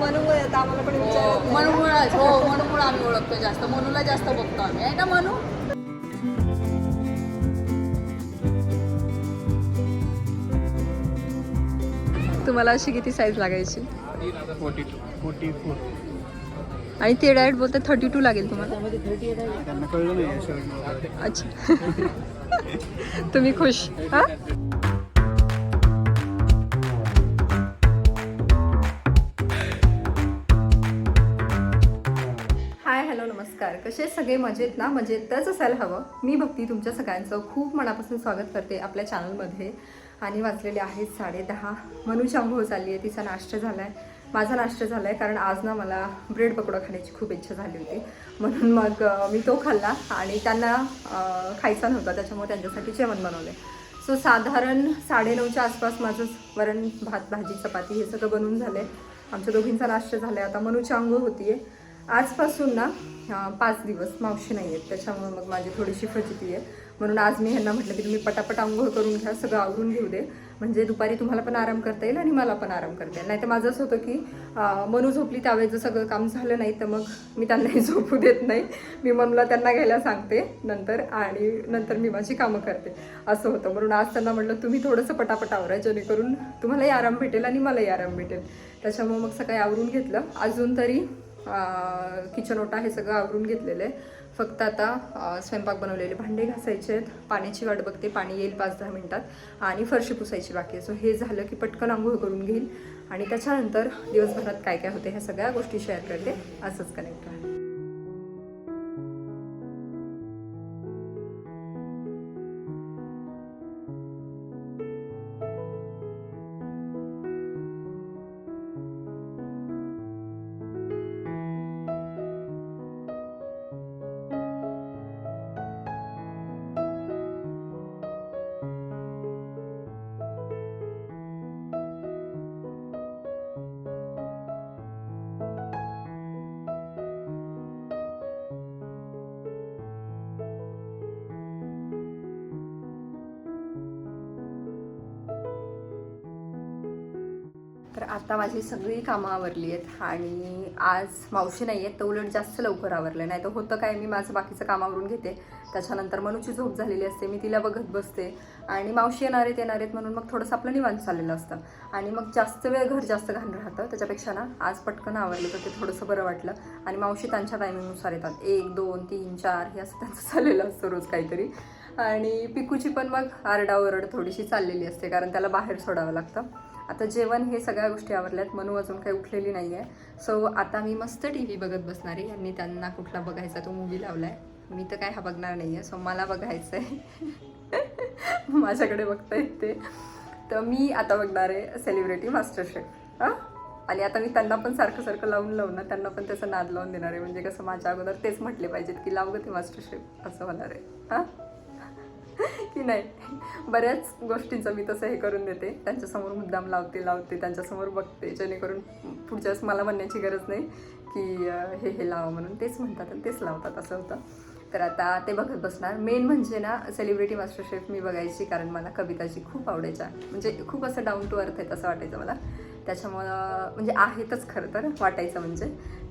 मनूमुळे आता आम्हाला पण विचारत नाही. मनमुळाच. हो मनमुळ आम्ही ओळखतो जास्त. मनूला जास्त बघतो आम्ही. आहे ना मनू? तुम्हाला अशी किती साईज लागायची? Forty two. फोर्टी फोर आणि ते डायरेक्ट बोलते थर्टी टू लागेल तुम्हाला. त्यांना कळलं नाही शर्ट अच्छा. तुम्ही खुश. हा? नमस्कार. कसे सगळे? मजेत ना? मजेतच असायला हवं. मी भक्ती तुमच्या सगळ्यांचं खूप मनापासून स्वागत करते आपल्या चॅनलमध्ये. आणि वाचलेले आहेत साडे दहा. मनूची आंघोळ चालली आहे. तिचा नाश्ता झाला आहे माझा नाश्ता झाला आहे कारण आज ना मला ब्रेड पकोडा खाण्याची खूप इच्छा झाली होती. म्हणून मग मी तो खाल्ला आणि त्यांना खायचा नव्हता. त्याच्यामुळे त्यांच्यासाठी जेवण बनवले सो साधारण साडेनऊच्या आसपास माझं वरण भात भाजी चपाती हे सगळं बनवून झालं आहे आमच्या दोघींचा नाश्ता झाला आहे आता मनूची आंघोळ होती आहे आजपासून ना पाच दिवस मावशी नाही आहेत त्याच्यामुळे मग माझी थोडीशी फजिती आहे. म्हणून आज मी ह्यांना म्हटलं की तुम्ही पटापट आंघोळ करून घ्या सगळं आवरून घेऊ दे. म्हणजे दुपारी तुम्हाला पण आराम करता येईल आणि मला पण आराम करता येईल. नाही तर माझं असं होतं की मनू झोपली त्यावेळेचं सगळं काम झालं नाही तर मग मी त्यांनाही झोपू देत नाही. मी मनूला त्यांना घ्यायला सांगते नंतर आणि नंतर मी माझी कामं करते. असं होतं. म्हणून आज त्यांना म्हटलं तुम्ही थोडंसं पटापट आवरा जेणेकरून तुम्हालाही आराम भेटेल आणि मलाही आराम भेटेल. त्याच्यामुळे मग सकाळी आवरून घेतलं. अजून तरी किचन ओटा हे सगळं आवरून घेतलेलं आहे. फक्त आता स्वयंपाक बनवलेले भांडे घासायचे आहेत. पाण्याची वाट बघते. पाणी येईल पाच दहा मिनटात. आणि फरशी पुसायची बाकी आहे. सो हे झालं की पटकन आंघोळ करून घेईल. आणि त्याच्यानंतर दिवसभरात काय काय होते ह्या सगळ्या गोष्टी शेअर करते. असंच कनेक्ट राहा आता माझी सगळी कामं आवरली आहेत आणि आज मावशी नाही आहेत तर उलट जास्त लवकर आवरलं. नाही तर होतं काय मी माझं बाकीचं काम आवरून घेते. त्याच्यानंतर मनूची झोप झालेली असते मी तिला बघत बसते. आणि मावशी येणार आहेत येणार आहेत म्हणून मग थोडंसं आपलं निवांत चाललेलं असतं. आणि मग जास्त वेळ घर जास्त घाण राहतं त्याच्यापेक्षा ना आज पटकन आवरलं तर ते थोडंसं बरं वाटलं. आणि मावशी त्यांच्या टायमिंगनुसार येतात. एक दोन तीन चार हे असं त्यांचं चाललेलं असतं रोज काहीतरी. आणि पिकूची पण मग आरडाओरड थोडीशी चाललेली असते कारण त्याला बाहेर सोडावं लागतं. आता जेवण हे सगळ्या गोष्टी आवडल्यात मनू अजून काही उठलेली नाही आहे सो आता मी मस्त टी व्ही बघत बसणार आहे. यांनी त्यांना कुठला बघायचा तो मूवी लावला आहे मी तर काय हा बघणार नाही आहे सो मला बघायचं आहे माझ्याकडे बघता येते तर मी आता बघणार आहे सेलिब्रिटी मास्टर शेफ हां? आणि आता मी त्यांना पण सारखं सारखं लावून लावून ना त्यांना पण त्याचं नाद लावून देणार आहे. म्हणजे कसं माझ्या अगोदर तेच म्हटले पाहिजेत की लाव ते मास्टर शेफ असं होणार आहे. हां? की नाही? बऱ्याच गोष्टींचं मी तसं हे करून देते. त्यांच्यासमोर मुद्दाम लावते लावते त्यांच्यासमोर बघते जेणेकरून पुढच्या वेळेस मला म्हणण्याची गरज नाही की हे हे लावा म्हणून. तेच म्हणतात आणि तेच लावतात असं होतं. तर आता ते बघत बसणार. मेन म्हणजे ना सेलिब्रिटी मास्टर शेफ मी बघायची कारण मला कविताची खूप आवडायच्या म्हणजे खूप असं डाऊन टू अर्थ आहे असं वाटायचं मला. त्याच्यामुळं म्हणजे आहेतच खरं तर वाटायचं म्हणजे.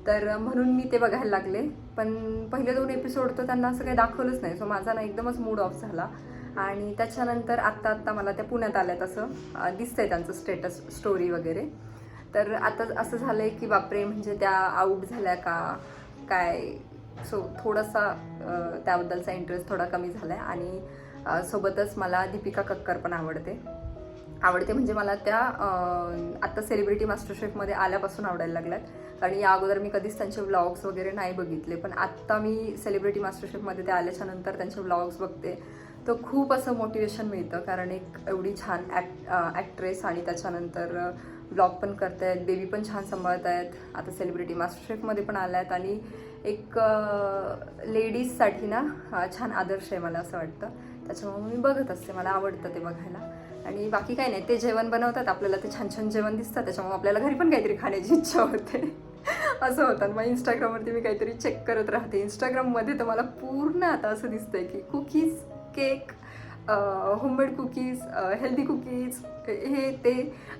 तर म्हणून मी ते बघायला लागले. पण पहिले दोन एपिसोड तर त्यांना असं काही दाखवलंच नाही. सो माझा ना एकदमच मूड ऑफ झाला. आणि त्याच्यानंतर आत्ता आत्ता मला त्या पुण्यात आल्यात असं दिसतं दिसतंय त्यांचं स्टेटस स्टोरी वगैरे. तर आता असं झालं आहे की बापरे म्हणजे त्या आऊट झाल्या का? काय? सो थोडासा त्याबद्दलचा इंटरेस्ट थोडा कमी झाला आहे आणि सोबतच मला दीपिका कक्कर पण आवडते. आवडते. म्हणजे मला त्या आत्ता सेलिब्रिटी मास्टर शेफमध्ये आल्यापासून आवडायला लागल्यात. आणि या अगोदर मी कधीच त्यांचे व्लॉग्स वगैरे नाही बघितले. पण आत्ता मी सेलिब्रिटी मास्टर शेफमध्ये ते आल्याच्यानंतर त्यांचे व्लॉग्स बघते. तर खूप असं मोटिवेशन मिळतं. कारण एक एवढी छान ॲक्ट ॲक्ट्रेस आणि त्याच्यानंतर ब्लॉग पण करतायत. बेबी पण छान सांभाळत आहेत आता सेलिब्रिटी मास्टर शेफमध्ये पण आल्या आहेत आणि एक लेडीजसाठी ना छान आदर्श आहे मला असं वाटतं. त्याच्यामुळे मी बघत असते. मला आवडतं ते बघायला. आणि बाकी काही नाही ते जेवण बनवतात आपल्याला ते छान छान जेवण दिसतं त्याच्यामुळे आपल्याला घरी पण काहीतरी खाण्याची इच्छा होते. असं होतं. मग इंस्टाग्रामवरती मी काहीतरी चेक करत राहते. इंस्टाग्राममध्ये तर मला पूर्ण आता असं दिसतंय की cookies cake homemade cookies healthy cookies हे ते.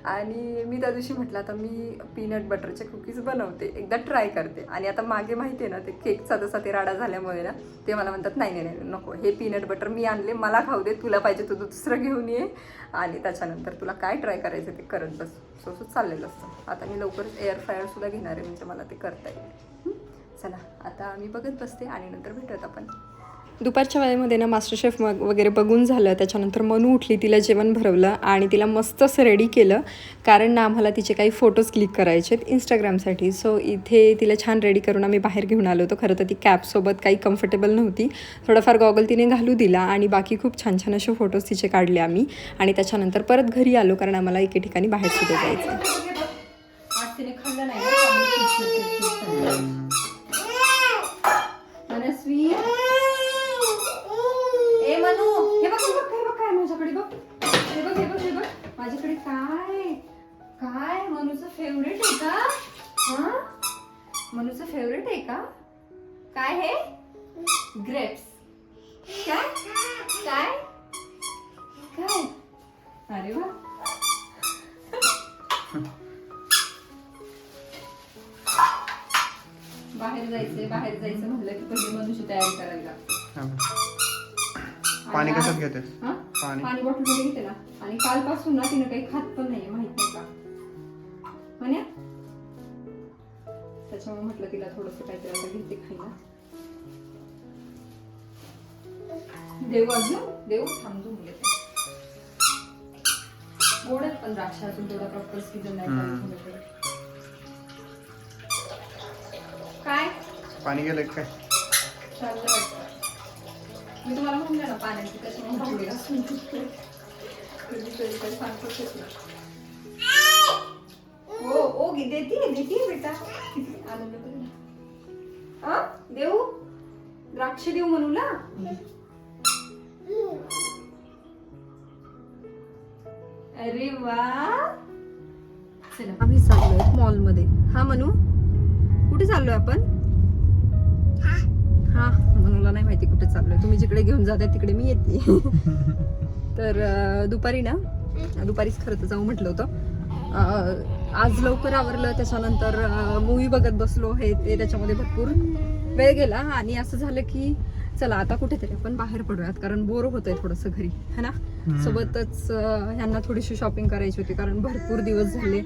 आणि मी त्या दिवशी म्हटलं आता मी पीनट बटरचे कुकीज बनवते. एकदा ट्राय करते. आणि आता मागे माहिती आहे ना ते केकचा जसा ते राडा झाल्यामुळे ना ते मला म्हणतात नाही नाही नाही नको. हे पीनट बटर मी आणले. मला खाऊ दे. तुला पाहिजे तू दुसरं घेऊन ये. आणि त्याच्यानंतर तुला काय ट्राय करायचं ते करत बस. सो सो चाललेलं असतं. आता मी लवकरच एअर फ्रायरसुद्धा घेणार आहे. म्हणजे मला ते करता येईल. चला. आता मी बघत बसते आणि नंतर भेटत आपण. दुपारच्या वेळेमध्ये ना मास्टर शेफ मग वगैरे बघून झालं त्याच्यानंतर मनू उठली तिला जेवण भरवलं आणि तिला मस्त असं रेडी केलं कारण ना आम्हाला तिचे काही फोटोज क्लिक करायचे आहेत इंस्टाग्रामसाठी सो इथे तिला छान रेडी करून आम्ही बाहेर घेऊन आलो होतो खरं तर ती कॅबसोबत काही कम्फर्टेबल नव्हती थोडाफार गॉगल तिने घालू दिला आणि बाकी खूप छान छान असे फोटोज तिचे काढले आम्ही आणि त्याच्यानंतर परत घरी आलो कारण आम्हाला एके ठिकाणी बाहेर सुद्धा जायचं मनस्वी ए मनू हे बघ काय बघ काय माझ्याकडे बघ. हे बघ हे बघ हे बघ. माझ्याकडे काय? काय? मनूचं फेवरेट आहे का? हा? मनूचं फेवरेट आहे का? काय हे? ग्रेप्स काय? काय? काय? अरे वा. बाहेर जायचंय बाहेर जायचं म्हणलं की पहिले मनुष्य तयारी करायला. पाणी कशात घेतेस? हा? पाणी. घेते ना आणि कालपासून ना तिनं काही खात पण नाहीये माहीत नाही का? म्हणे त्याच्यामुळे म्हटलं तिला थोडस काहीतरी आता घेते खायला. देऊ अजून? देऊ थांबतो मुले. गोड आहेत पण द्राक्ष अजून तेवढा प्रॉपर सीझन नाही. काय? पाणी गेलं काय? चाललं मी तुम्हाला म्हणलं ना पाण्याची येत नाही. हो ओ गे देते देते बेटा. आनंद. आ देऊ? द्राक्ष देऊ म्हणूला अरे वा. चला आम्ही चाललोय मॉलमध्ये. हा मनू? कुठे चाललोय आपण? हा मनूला नाही माहिती कुठे चाललोय. तुम्ही जिकडे घेऊन जाताय तिकडे मी येते. तर दुपारी ना दुपारीच खरं तर जाऊ म्हटलं होतं. आज लवकर आवरलं त्याच्यानंतर मूवी बघत बसलो हे ते त्याच्यामध्ये भरपूर वेळ गेला. आणि असं झालं की चला आता कुठेतरी आपण बाहेर पडूयात कारण बोर होतंय थोडंसं घरी है ना? सोबतच ह्यांना थोडीशी शॉपिंग करायची होती कारण भरपूर दिवस झाले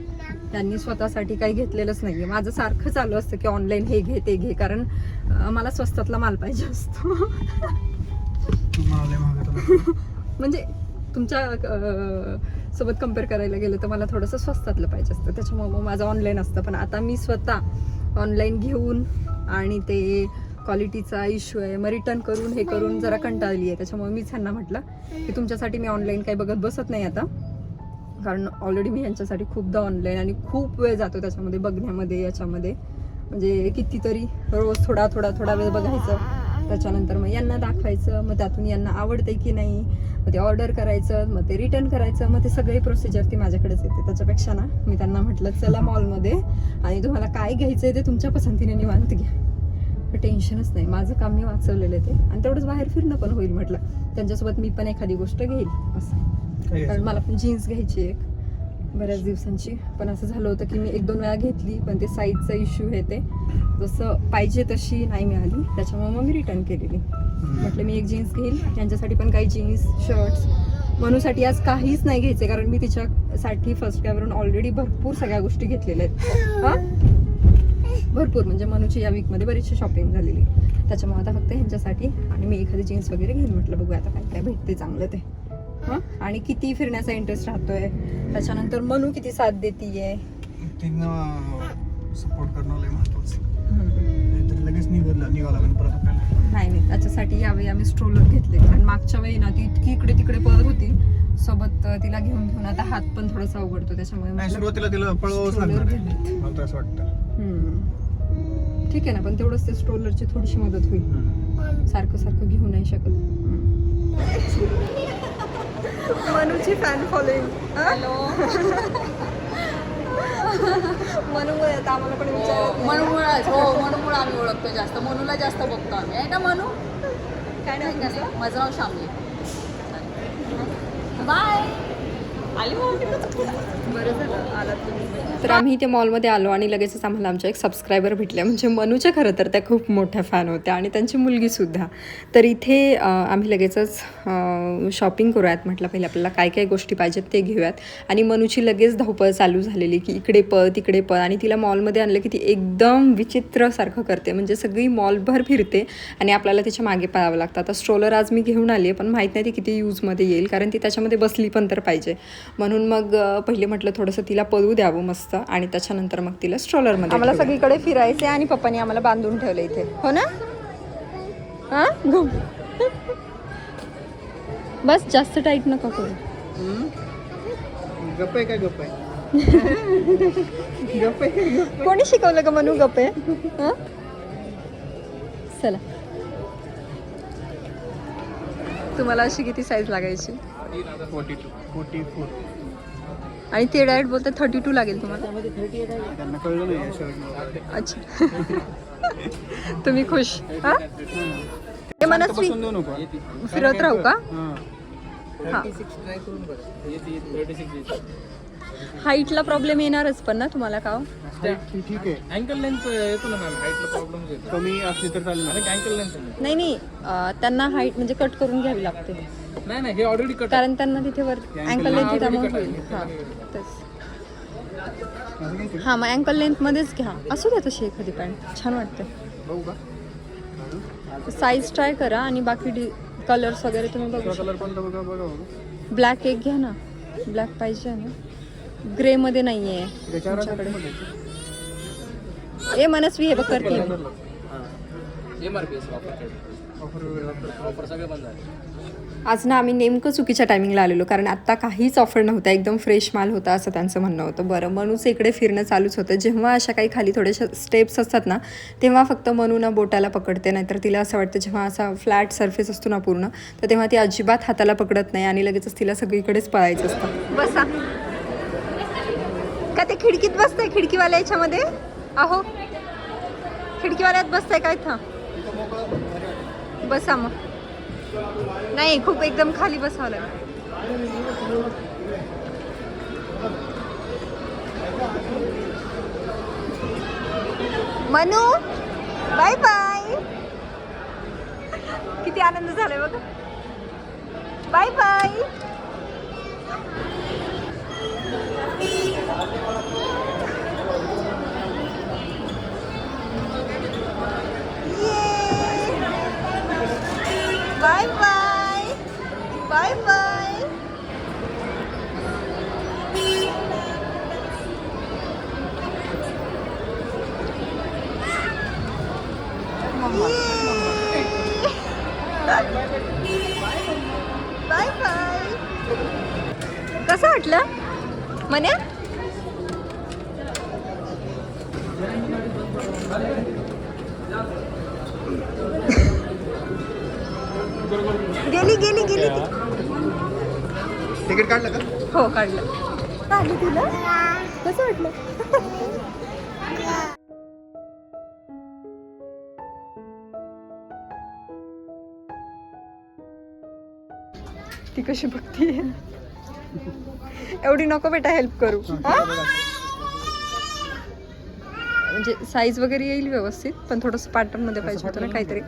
त्यांनी स्वतःसाठी काही घेतलेलंच नाहीये. माझं सारखं चालू असतं की ऑनलाईन हे घे ते घे कारण मला स्वस्तातला माल पाहिजे असतो. होतं. म्हणजे तुमच्यासोबत कंपेअर करायला गेलं तर मला थोडंसं स्वस्तातलं पाहिजे असतं. त्याच्यामुळे मग माझं ऑनलाईन असतं. पण आता मी स्वतः ऑनलाईन घेऊन आणि ते क्वालिटीचा इश्यू आहे. मग रिटर्न करून हे करून जरा कंटाळली आहे. त्याच्यामुळे मीच ह्यांना म्हटलं की तुमच्यासाठी मी ऑनलाईन काही बघत बसत नाही आता. कारण ऑलरेडी मी यांच्यासाठी खूपदा ऑनलाईन आणि खूप वेळ जातो त्याच्यामध्ये बघण्यामध्ये याच्यामध्ये. म्हणजे कितीतरी रोज थोडा थोडा थोडा वेळ बघायचं. त्याच्यानंतर मग यांना दाखवायचं. मग त्यातून यांना आवडते की नाही. मग ते ऑर्डर करायचं मग ते रिटर्न करायचं. मग ते सगळी प्रोसिजर ती माझ्याकडेच येते. त्याच्यापेक्षा ना मी त्यांना म्हटलं चला मॉलमध्ये आणि तुम्हाला काय घ्यायचं आहे ते तुमच्या पसंतीने निवांत घ्या. टेन्शनच नाही. माझं काम मी वाचवलेलं ते. आणि तेवढंच बाहेर फिरणं पण होईल म्हटलं. त्यांच्यासोबत मी पण एखादी गोष्ट घेईल असं. कारण? मला पण जीन्स घ्यायची एक. बऱ्याच दिवसांची. पण असं झालं होतं की मी एक दोन वेळा घेतली पण ते साईजचा इश्यू आहे ते. जसं पाहिजे तशी नाही मिळाली. त्याच्यामुळे मग मी रिटर्न केलेली. म्हटलं मी एक जीन्स घेईल त्यांच्यासाठी पण काही जीन्स शर्ट्स मनूसाठी आज काहीच नाही घ्यायचे कारण मी तिच्यासाठी फर्स्ट कॅवरून ऑलरेडी भरपूर सगळ्या गोष्टी घेतलेल्या आहेत. हा? भरपूर. म्हणजे मनूची या वीकमध्ये बरीचशी शॉपिंग झालेली. त्याच्यामुळे आता फक्त ह्यांच्यासाठी आणि मी एखादी जीन्स वगैरे घेईन म्हटलं बघूया आता काय काय भेटते चांगलं ते. हां? आणि किती फिरण्याचा इंटरेस्ट राहतोय. त्याच्यानंतर मनू किती साथ देतीये. तिनं सपोर्ट करणं महत्वाचं. लगेच नाही नाही. त्याच्यासाठी यावेळी आम्ही स्ट्रोलर घेतले कारण मागच्या वेळी ना ती इतकी इकडे तिकडे पळत होती. सोबत तिला घेऊन घेऊन आता हात पण थोडासा अवघडतो त्याच्यामुळे सुरुवातीला तिला पळवावंच लागणार. असं वाटतं. ठीक आहे ना पण तेवढंच ते स्ट्रोलरची थोडीशी मदत होईल. सारखं सारखं घेऊ नाही शकत. मनूची फॅन फॉलोईंग मनूमुळे आता आम्हाला पण. मनमुळाच. हो मनमुळ आम्ही ओळखतो जास्त. मनूला जास्त बघतो आम्ही. आहे ना मनू? काय नाही? माझं नाव शामली बाय आली मग बरं झालं. आलात तुम्ही. तर आम्ही इथे मॉलमध्ये आलो आणि लगेचच आम्हाला आमच्या एक सबस्क्रायबर भेटल्या म्हणजे मनूच्या खरं तर त्या खूप मोठ्या फॅन होत्या आणि त्यांची मुलगीसुद्धा तर इथे आम्ही लगेचच शॉपिंग करूयात म्हटलं पहिले आपल्याला काय काय गोष्टी पाहिजेत ते घेऊयात. आणि मनूची लगेच धावपळ चालू झालेली की इकडे पळ तिकडे पळ आणि तिला मॉलमध्ये आणलं की ती एकदम विचित्रसारखं करते. म्हणजे सगळी मॉलभर फिरते आणि आपल्याला तिच्यामागे पळावं लागतं. आता स्ट्रोलर आज मी घेऊन आली आहे पण माहीत नाही ती किती यूजमध्ये येईल कारण ती त्याच्यामध्ये बसली पण तर पाहिजे. म्हणून मग पहिले म्हटलं थोडंसं तिला पळू द्यावं मस्त. आणि त्याच्यानंतर मग तिला स्ट्रोलरमध्ये आम्हाला सगळीकडे फिरायचे आणि पप्पानी आम्हाला बांधून ठेवलं इथे. हो ना? हां? घुम. बस जास्त टाईट नका करू. गप्प आहे काय गप्प आहे? गप्प आहे कोणी शिकवलं का मनू गप्पे हं? चला. तुम्हाला अशी किती साईज लागायची? Forty two. Forty four. आणि ते डायरेक्ट बोलते थर्टी टू लागेल तुम्हाला. त्यांना कळलं नाही या शर्ट अच्छा. तुम्ही खुश. हा? देऊ नको. फिरत राहू का? हाईटला प्रॉब्लेम येणारच पण ना तुम्हाला का हो? ठीक आहे. अँकल लेन्थ येतो ना मॅम हाईटला प्रॉब्लेम येतो कमी असली तर चालेल. अँकल लेन्थ नाही नाही. त्यांना हाईट म्हणजे कट करून घ्यावी लागते. नाही नाही हे ऑलरेडी कट कारण त्यांना तिथे वर अँकल लेंथ त्यामुळे होईल. हां तेच हां मग अँकल लेंथमध्येच घ्या. असू द्या तशी एखादी पॅन्ट छान वाटते साईज ट्राय करा आणि बाकी डी कलर्स वगैरे तुम्ही बघू दुसरा कलर कोणता बघा बघा बघा. ब्लॅक एक घ्या ना. ब्लॅक पाहिजे ना. ग्रेमध्ये नाही आहे तुमच्याकडे. ए मनस्वी हे बघ करते M R P S offer सगळे बंद आहे आज ना आम्ही नेमकं चुकीच्या टायमिंगला आलेलो कारण आत्ता काहीच ऑफर नव्हता. एकदम फ्रेश माल होता असं त्यांचं म्हणणं होतं. बरं मनूचं इकडे फिरणं चालूच होतं. जेव्हा अशा काही खाली थोडेशा स्टेप्स असतात ना तेव्हा फक्त मनूना बोटाला पकडते नाहीतर तिला असं वाटतं जेव्हा असा फ्लॅट सरफेस असतो ना पूर्ण तर तेव्हा ती अजिबात हाताला पकडत नाही आणि लगेचच तिला सगळीकडेच पळायचं असतं. बसा. का ते खिडकीत बसतंय? खिडकीवाल्या याच्यामध्ये? अहो. खिडकीवाल्यात बसतंय काय था बसा मग. नाही खूप एकदम खाली बसावं लागेल. Manu bye bye. किती आनंद झालाय बघ. Bye bye. बाय गेली गेली गेली तिकीट काढलं का? हो काढलं. आली तुला? कसं वाटलं? ती कशी बघती एवढी नको बेटा हेल्प करू. हा? म्हणजे साईज वगैरे येईल व्यवस्थित पण थोडंसं पॅटर्नमध्ये पाहिजे होतं ना काहीतरी.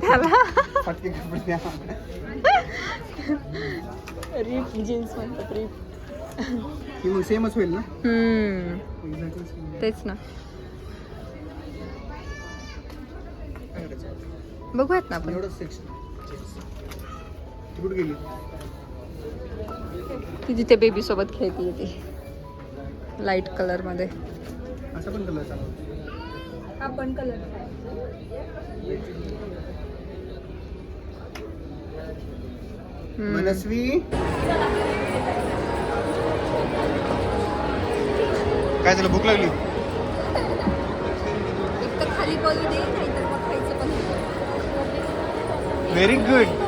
त्याला? रिप जीन्स म्हणतात रिप सेमच होईल ना? तेच ना. बघूयात ना आपण. ती जिथे बेबी सोबत खेळती येते लाइट कलरमध्ये. आपण कलर मनस्वी? काय झालं भूक लागली? खाली व्हेरी गुड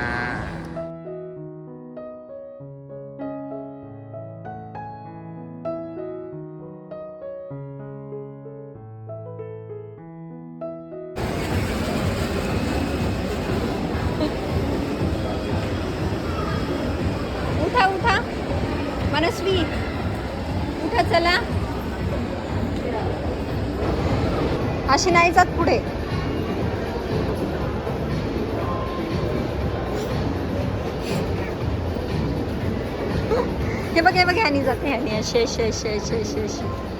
अशी नाही जात पुढे. हे बघ हे बघ ह्यानी जाते ह्यानी असे असे असे असे असे असे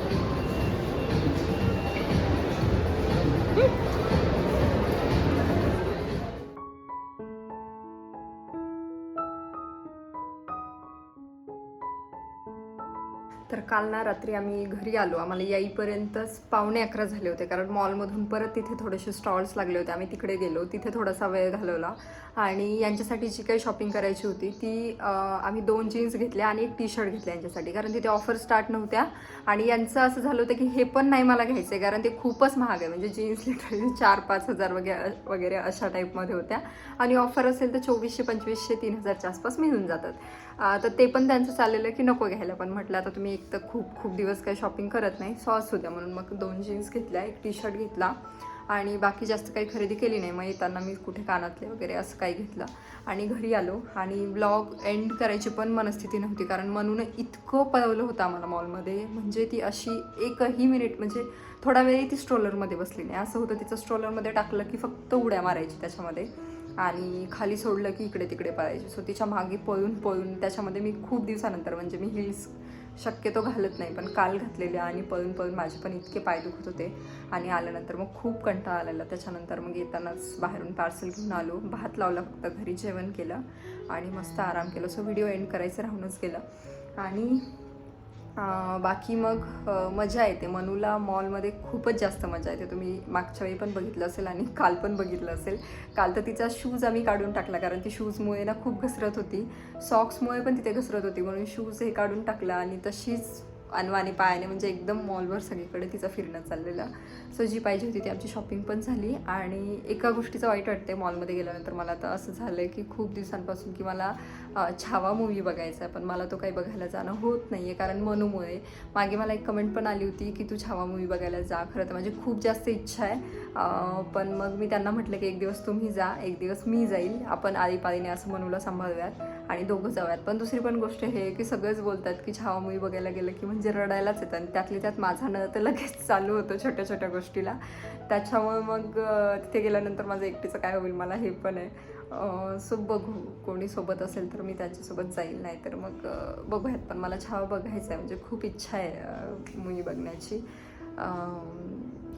काल ना रात्री आम्ही घरी आलो. आम्हाला याईपर्यंतच पावणे अकरा झाले होते कारण मॉलमधून परत तिथे थोडेसे स्टॉल्स लागले होते. आम्ही तिकडे गेलो तिथे थोडासा वेळ घालवला. आणि यांच्यासाठी जी काही शॉपिंग करायची होती ती आम्ही दोन जीन्स घेतल्या आणि एक टी शर्ट घेतले यांच्यासाठी. कारण तिथे ऑफर स्टार्ट नव्हत्या. आणि यांचं असं झालं होतं की हे पण नाही मला घ्यायचं आहे कारण ते खूपच महाग आहे. म्हणजे जीन्स लिटरली चार पाच हजार वगैरे वगैरे अशा टाईपमध्ये होत्या. आणि ऑफर असेल तर चोवीसशे पंचवीसशे तीन हजारच्या आसपास मिळून जातात. तर ते पण त्यांचं चाललेलं की नको घ्यायला. पण म्हटलं आता तुम्ही एक तर खूप खूप दिवस काही शॉपिंग करत नाही. सॉस होत्या म्हणून मग दोन जीन्स घेतल्या एक टी शर्ट घेतला आणि बाकी जास्त काही खरेदी केली नाही. मग येताना मी कुठे कानातले वगैरे असं काही घेतलं. आणि घरी आलो आणि ब्लॉग एंड करायची पण मनस्थिती नव्हती. कारण मनून इतकं पळवलं होतं आम्हाला मॉलमध्ये म्हणजे ती अशी एकही मिनिट म्हणजे थोडा वेळही ती स्ट्रोलरमध्ये बसली नाही. असं होतं तिचं स्ट्रोलरमध्ये टाकलं की फक्त उड्या मारायची त्याच्यामध्ये. आणि खाली सोडलं की इकडे तिकडे पळायची. सो तिच्यामागे पळून पळून त्याच्यामध्ये मी खूप दिवसानंतर म्हणजे मी हिल्स शक्यतो घालत नाही पण काल घातलेले आणि पळून पळून माझे पण इतके पाय दुखत होते आणि आल्यानंतर मग खूप कंटाळा आलेला. त्याच्यानंतर मग येतानाच बाहेरून पार्सल घेऊन आलो. भात लावला फक्त घरी जेवण केलं आणि मस्त आराम केला. सो व्हिडिओ एंड करायचं राहूनच गेलं. आणि बाकी मग मजा येते. मनूला मॉलमध्ये खूपच जास्त मजा येते. तुम्ही मागच्या वेळी पण बघितलं असेल आणि काल पण बघितलं असेल. काल तर तिचा शूज आम्ही काढून टाकला कारण ती शूजमुळे ना खूप घसरत होती. सॉक्समुळे पण तिथे घसरत होती. म्हणून शूज हे काढून टाकला आणि तशीच अनवाने पायाने म्हणजे एकदम मॉलवर सगळीकडे तिचं फिरणं चाललेलं. सो जी पाहिजे होती ती आमची शॉपिंग पण झाली. आणि एका गोष्टीचं वाईट वाटते मॉलमध्ये गेल्यानंतर मला तर असं झालं की खूप दिवसांपासून की मला छावा मूवी बघायचा आहे पण मला तो काही बघायला जाणं होत नाही आहे कारण मनूमुळे मागे मला एक कमेंट पण आली होती की तू छावा मूवी बघायला जा. खरं तर माझी खूप जास्त इच्छा आहे. पण मग मी त्यांना म्हटलं की एक दिवस तुम्ही जा एक दिवस मी जाईल. आपण आळीपाळीने असं मनूला सांभाळूयात आणि दोघं जाऊयात. पण दुसरी पण गोष्ट हे की सगळेच बोलतात की छावा मूवी बघायला गेलं की म्हणजे रडायलाच येतं आणि त्यातली त्यात माझा न तर लगेच चालू होतं छोट्या छोट्या गोष्टीला. त्याच्यामुळे मग तिथे गेल्यानंतर माझं एकटीचं काय होईल मला हे पण आहे. सो बघू. कोणी सोबत असेल तर मी त्याच्यासोबत जाईल नाही तर मग बघूयात. पण मला छावा बघायचा आहे म्हणजे खूप इच्छा आहे मूवी बघण्याची.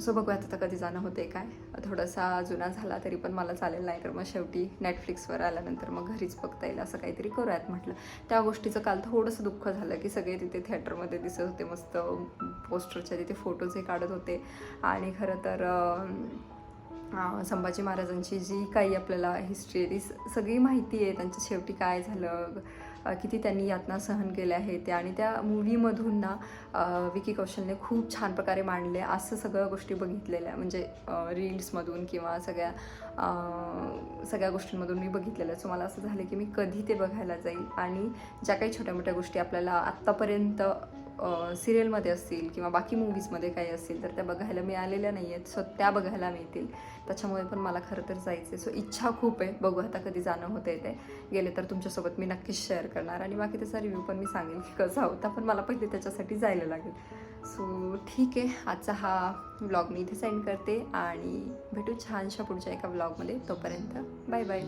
सो बघूयात आता कधी जाणं होते काय. थोडासा जुना झाला तरी पण मला चालेल नाही तर मग शेवटी नेटफ्लिक्सवर आल्यानंतर मग घरीच बघता येईल असं काहीतरी करूयात म्हटलं. त्या गोष्टीचं काल थोडंसं दुःख झालं की सगळे तिथे थिएटरमध्ये दिसत होते मस्त पोस्टरच्या तिथे फोटोज हे काढत होते. आणि खरं तर संभाजी महाराजांची जी काही आपल्याला हिस्ट्री आहे ती सगळी माहिती आहे. त्यांच्या शेवटी काय झालं किती त्यांनी यातना सहन केल्या आहेत त्या. आणि त्या मूवीमधून ना विकी कौशलने खूप छान प्रकारे मांडले. असं सगळ्या गोष्टी बघितलेल्या. म्हणजे रील्समधून किंवा सगळ्या सगळ्या गोष्टींमधून मी बघितलेलं. सो मला असं झालं की मी कधी ते बघायला जाईल. आणि ज्या काही छोट्या मोठ्या गोष्टी आपल्याला आत्तापर्यंत सिरियलमध्ये असतील किंवा बाकी मूवीजमध्ये काही असतील तर त्या बघायला मिळालेल्या नाही आहेत. सो त्या बघायला मिळतील. त्याच्यामुळे पण मला खरं तर जायचं आहे सो इच्छा खूप आहे. बघू आता कधी जाणं होते ते. गेले तर तुमच्यासोबत मी नक्कीच शेअर करणार. आणि बाकी त्याचा रिव्ह्यू पण मी सांगेन की कसा होता पण मला पहिले त्याच्यासाठी जायला लागेल. सो ठीक आहे. आजचा हा ब्लॉग मी इथे सेंड करते. आणि भेटू छानशा पुढच्या एका ब्लॉगमध्ये तोपर्यंत बाय बाय